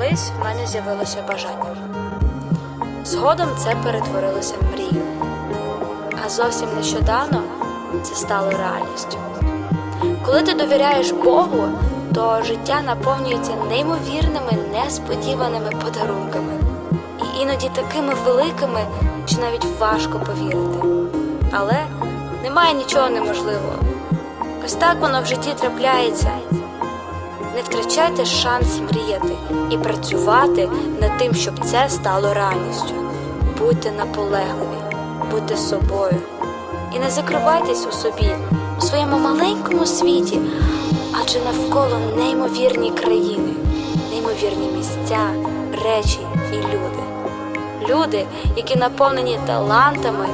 Колись в мене з'явилося бажання. Згодом це перетворилося в мрію. А зовсім нещодавно це стало реальністю. Коли ти довіряєш Богу, то життя наповнюється неймовірними, несподіваними подарунками. І іноді такими великими, що навіть важко повірити. Але немає нічого неможливого. Ось так воно в житті трапляється. Втрачайте шанс мріяти і працювати над тим, щоб це стало реальністю. Будьте наполегливі, будьте собою. І не закривайтесь у собі, у своєму маленькому світі, адже навколо неймовірні країни, неймовірні місця, речі і люди. Люди, які наповнені талантами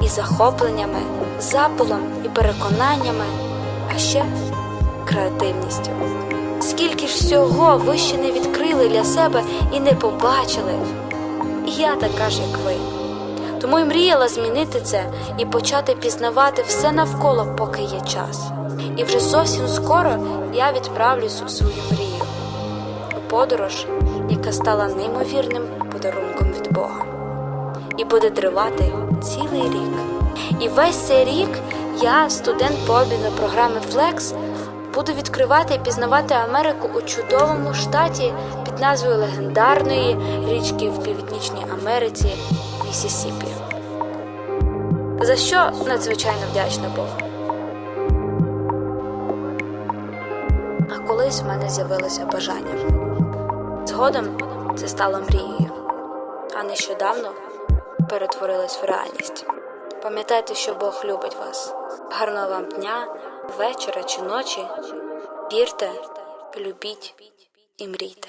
і захопленнями, запалом і переконаннями, а ще креативністю. Скільки ж всього ви ще не відкрили для себе і не побачили. Я така ж, як ви. Тому й мріяла змінити це і почати пізнавати все навколо, поки є час. І вже зовсім скоро я відправлюсь у свою мрію у подорож, яка стала неймовірним подарунком від Бога, і буде тривати цілий рік. І весь цей рік я, студент по обміну програми Flex, буду відкривати і пізнавати Америку у чудовому штаті під назвою легендарної річки в Північній Америці Місісіпі. За що надзвичайно вдячна Богу. А колись в мене з'явилося бажання. Згодом це стало мрією, а нещодавно перетворилось в реальність. Пам'ятайте, що Бог любить вас. Гарного вам дня, вечора чи ночі. Вірте, любіть і мрійте.